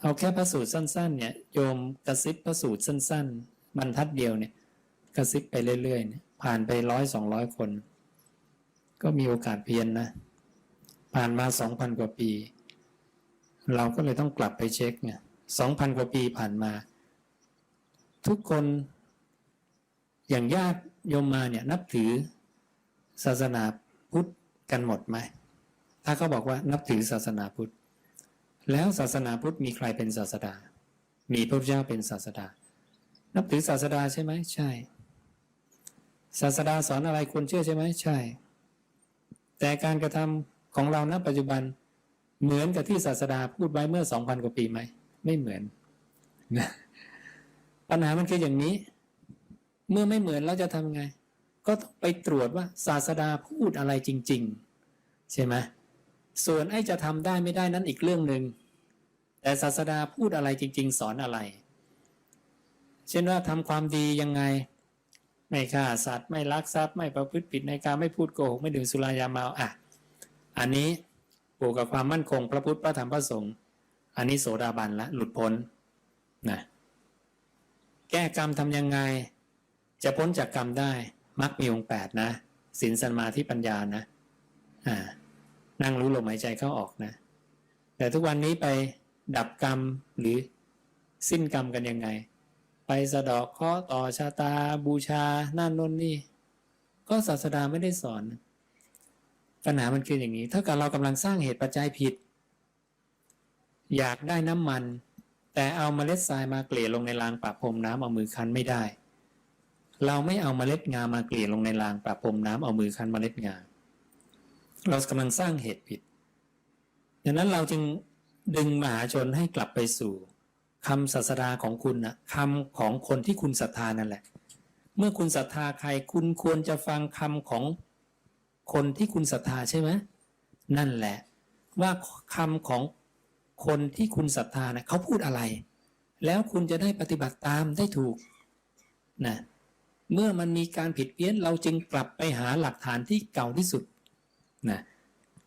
เอาแค่พระสูตรสั้น ๆ เนี่ยโยมกระซิบพระสูตรสั้น ๆ บรรทัดเดียวเนี่ย กระซิบไปเรื่อยๆเนี่ยผ่านไปร้อยสองร้อยคน ก็มีโอกาสเพียนนะ ผ่านมาสองพันกว่าปี เราก็เลยต้องกลับไปเช็คเนี่ยสองพันกว่าปีผ่านมา ทุกคนอย่างญาติโยมมาเนี่ยนับถือศาสนาพุทธกันหมดไหม ถ้าเขาบอกว่านับถือศาสนาพุทธ แล้วศาสนาพุทธมีใครเป็นศาสดา มีพระพุทธเจ้าเป็นศาสดา นับถือศาสดาใช่ไหมใช่ ศาสดาสอนอะไรควรเชื่อใช่ไหมใช่ แต่การกระทำของเราณปัจจุบันเหมือนกับที่ศาสดาพูดไว้เมื่อสองพันกว่าปีไหมไม่เหมือนนะปัญหามันคืออย่างนี้ เมื่อไม่เหมือนเราจะทำไง ก็ต้องไปตรวจว่าศาสดาพูดอะไรจริง ๆ ใช่ไหมส่วนไอ้จะทำได้ไม่ได้นั้นอีกเรื่องหนึ่ง แต่ศาสดาพูดอะไรจริง ๆ สอนอะไร เช่นว่าทำความดียังไง ไม่ฆ่าสัตว์ไม่ลักทรัพย์ไม่ประพฤติผิดในการไม่พูดโกหกไม่ดื่มสุรายาเมาอะ อันนี้ผูกกับความมั่นคงพระพุทธพระธรรมพระสงฆ์อันนี้โสดาบันละหลุดพ้นนะแก้กรรมทำยังไง จะพ้นจากกรรมได้มักมีองค์แปดนะศีลสมาธิปัญญานะอ่านั่งรู้ลมหายใจเข้าออกนะ แต่ทุกวันนี้ไป ดับกรรมหรือสิ้นกรรมกันยังไง ไปสะเดอกเคราะห์ต่อชะตาบูชานั่นน่นนี่ ก็ศาสดาไม่ได้สอน ปัญหามันคืออย่างนี้ ถ้ากับเรากำลังสร้างเหตุปัจจัยผิด อยากได้น้ำมัน แต่เอาเมล็ดทรายมาเกลี่ยลงในรางประพรมน้ำเอามือคั้นไม่ได้ เราไม่เอาเมล็ดงามาเกลี่ยลงในรางประพรมน้ำเอามือคั้นเมล็ดงาเรากำลังสร้างเหตุผิดดังนั้นเราจึง ดึงมหาชนให้กลับไปสู่คำศาสดาของคุณนะคำของคนที่คุณศรัทธานั่นแหละ เมื่อคุณศรัทธาใครคุณควรจะฟังคำของคนที่คุณศรัทธาใช่ไหมนั่นแหละ ว่าคำของคนที่คุณศรัทธานะเขาพูดอะไร แล้วคุณจะได้ปฏิบัติตามได้ถูกนะเมื่อมันมีการผิดเพี้ยนเราจึงกลับไปหาหลักฐานที่เก่าที่สุดนะ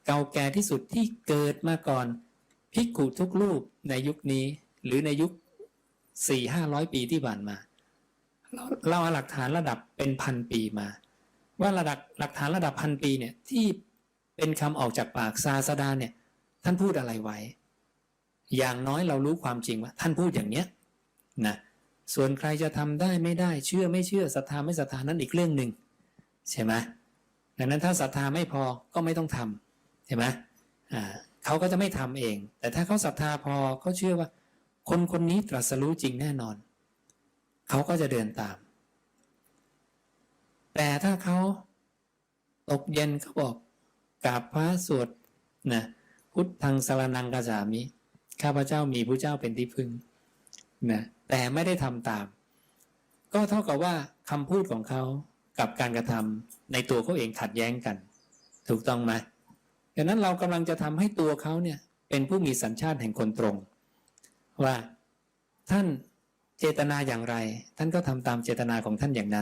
เก่าแก่ที่สุดที่เกิดมาก่อน ภิกขุทุกรูปในยุคนี้หรือในยุคสี่ห้าร้อยปีที่ผ่านมา เราเราเอาหลักฐานระดับเป็นพันปีมา ว่าระดับหลักฐานระดับพันปีเนี่ยที่เป็นคำออกจากปากซาสดาเนี่ยท่านพูดอะไรไว้ อย่างน้อยเรารู้ความจริงว่า ท่านพูดอย่างเนี้ยนะส่วนใครจะทำได้ไม่ได้เชื่อไม่เชื่อศรัทธาไม่ศรัทธานั้นอีกเรื่องหนึ่งใช่ไหมดังนั้นถ้าศรัทธาไม่พอก็ไม่ต้องทำใช่ไหมอ่า เขาก็จะไม่ทำเอง แต่ถ้าเขาศรัทธาพอเขาเชื่อว่า คนคนนี้ตรัสรู้จริงแน่นอน เขาก็จะเดินตาม แต่ถ้าเขาตกเย็นเขาบอกกราบพระสวดนะพุทธังสารนังกาสามิข้าพเจ้ามีพระเจ้าเป็นที่พึ่งนะแต่ไม่ได้ทำตาม ก็เท่ากับว่าคำพูดของเขากับการกระทำในตัวเขาเองขัดแย้งกัน ถูกต้องไหม ดังนั้นเรากำลังจะทำให้ตัวเขาเนี่ยเป็นผู้มีสัญชาติแห่งคนตรง ว่าท่านเจตนาอย่างไร ท่านก็ทำตามเจตนาของท่านอย่างนั้น